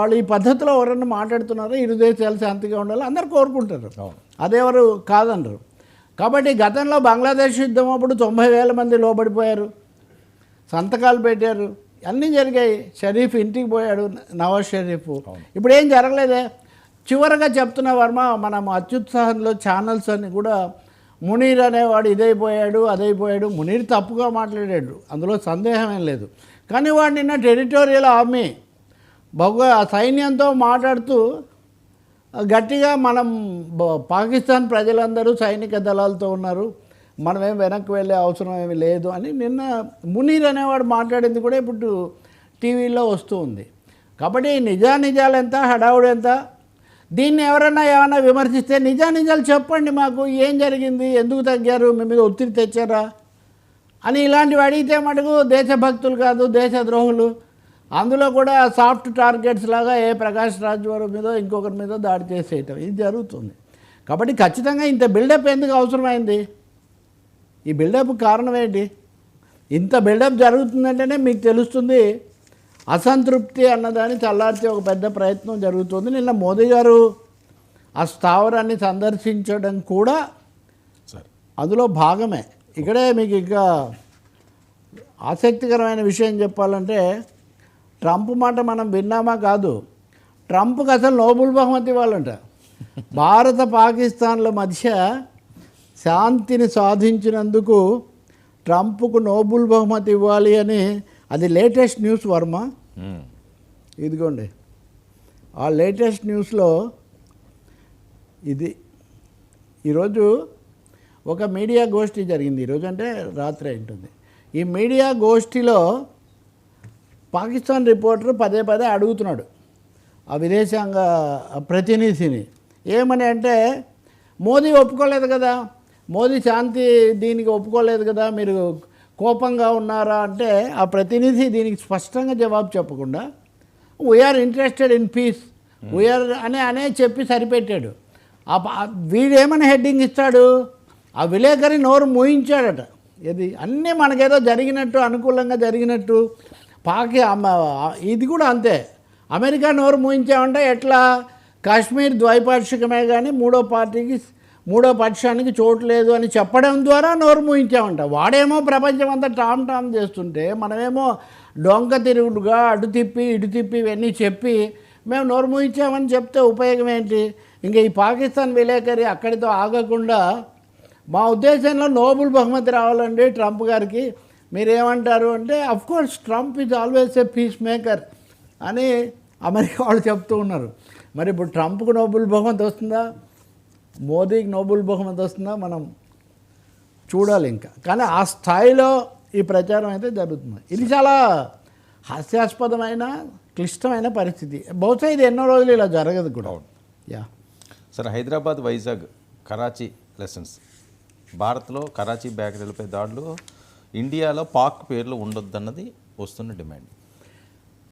వాళ్ళు ఈ పద్ధతిలో ఎవరన్నా మాట్లాడుతున్నారో ఇరు దేశాలు శాంతిగా ఉండాలి అందరు కోరుకుంటారు. అదెవరు కాదనరు. కాబట్టి గతంలో బంగ్లాదేశ్ యుద్ధం అప్పుడు తొంభై వేల మంది లోబడిపోయారు. సంతకాలు పెట్టారు. అన్నీ జరిగాయి. షరీఫ్ ఇంటికి పోయాడు నవాజ్ షరీఫ్. ఇప్పుడు ఏం జరగలేదే? చివరగా చెప్తున్న వర్మ మనం అత్యుత్సాహంలో ఛానల్స్ అని కూడా మునీర్ అనేవాడు ఇదైపోయాడు అదైపోయాడు. మునీర్ తప్పుగా మాట్లాడాడు. అందులో సందేహం ఏం లేదు. కానీ వాడు నిన్న టెరిటోరియల్ ఆర్మీ బహుగా సైన్యంతో మాట్లాడుతూ గట్టిగా మనం పాకిస్తాన్ ప్రజలందరూ సైనిక దళాలతో ఉన్నారు మనమేం వెనక్కి వెళ్ళే అవసరం ఏమి లేదు అని నిన్న మునీర్ అనేవాడు మాట్లాడింది కూడా ఇప్పుడు టీవీలో వస్తూ ఉంది. కాబట్టి నిజానిజాలు ఎంత హడావుడు ఎంత? దీన్ని ఎవరైనా ఏమైనా విమర్శిస్తే నిజానిజాలు చెప్పండి మాకు ఏం జరిగింది ఎందుకు తగ్గారు మీ మీద ఒత్తిడి తెచ్చారా? అని ఇలాంటివి అడిగితే మటుకు దేశభక్తులు కాదు దేశద్రోహులు. అందులో కూడా సాఫ్ట్ టార్గెట్స్ లాగా ఏ ప్రకాష్ రాజ్ వారి మీద ఇంకొకరి మీద దాడి చేసేయటం. ఇది జరుగుతుంది. కాబట్టి ఖచ్చితంగా ఇంత బిల్డప్ ఎందుకు అవసరమైంది? ఈ బిల్డప్ కారణం ఏంటి ఇంత బిల్డప్ జరుగుతుందంటేనే మీకు తెలుస్తుంది అసంతృప్తి అన్నదాన్ని చల్లార్చే ఒక పెద్ద ప్రయత్నం జరుగుతుంది. నిన్న మోదీ గారు ఆ స్థావరాన్ని సందర్శించడం కూడా సరే. అందులో భాగమే. ఇక్కడే మీకు ఇంకా ఆసక్తికరమైన విషయం చెప్పాలంటే ట్రంప్ మాట మనం విన్నామా కాదు. ట్రంప్కి అసలు నోబుల్ బహుమతి ఇవ్వాలంట భారత పాకిస్తాన్ల మధ్య శాంతిని సాధించినందుకు ట్రంప్కు నోబుల్ బహుమతి ఇవ్వాలి అని అది లేటెస్ట్ న్యూస్ వర్మ. ఇదిగోండి. ఆ లేటెస్ట్ న్యూస్లో ఇది ఈరోజు ఒక మీడియా గోష్ఠి జరిగింది. ఈరోజు అంటే రాత్రి ఉంటుంది. ఈ మీడియా గోష్ఠిలో పాకిస్తాన్ రిపోర్టర్ పదే పదే అడుగుతున్నాడు ఆ విదేశాంగ ప్రతినిధిని. ఏమని అంటే మోదీ ఒప్పుకోలేదు కదా మోదీ శాంతి దీనికి ఒప్పుకోలేదు కదా మీరు కోపంగా ఉన్నారా? అంటే ఆ ప్రతినిధి దీనికి స్పష్టంగా జవాబు చెప్పకుండా we are interested in peace we are అనే అనే చెప్పి సరిపెట్టాడు. ఆ వీడేమని హెడ్డింగ్ ఇస్తాడు? ఆ విలేకరి నోరు మూయించాడట. ఇది అన్నీ మనకేదో జరిగినట్టు అనుకూలంగా జరిగినట్టు పాకి అమ్మ- ఇది కూడా అంతే. అమెరికా నోరు మూయించామంటే ఎట్లా? కాశ్మీర్ ద్వైపాక్షికమే కానీ మూడో పార్టీకి మూడో పక్షానికి చోటు లేదు అని చెప్పడం ద్వారా నోరు మూయించామంట. వాడేమో ప్రపంచం అంతా టామ్ టామ్ చేస్తుంటే మనమేమో డొంక తిరుగుడుగా అటు తిప్పి ఇటు తిప్పి ఇవన్నీ చెప్పి మేము నోరు మూయించామని చెప్తే ఉపయోగం ఏంటి? ఇంకా ఈ పాకిస్తాన్ విలేకరి అక్కడితో ఆగకుండా మా ఉద్దేశంలో నోబుల్ బహుమతి రావాలండి ట్రంప్ గారికి. మీరేమంటారు అంటే course Trump is always a peace maker అని అమెరికా వాళ్ళు చెప్తూ ఉన్నారు. మరి ఇప్పుడు ట్రంప్కు నోబుల్ బహుమతి వస్తుందా? మోదీకి నోబుల్ బహుమతి వస్తుందా? మనం చూడాలి ఇంకా. కానీ ఆ స్థాయిలో ఈ ప్రచారం అయితే జరుగుతుంది. ఇది చాలా హాస్యాస్పదమైన క్లిష్టమైన పరిస్థితి. బహుశా ఇది ఎన్నో రోజులు ఇలా జరగదు కూడా. యా. సరే హైదరాబాద్ వైజాగ్ కరాచీ లెసన్స్. భారత్లో కరాచీ బేకరీలపై దాడులు ఇండియాలో పాక్ పేర్లు ఉండొద్దన్నది వస్తున్న డిమాండ్.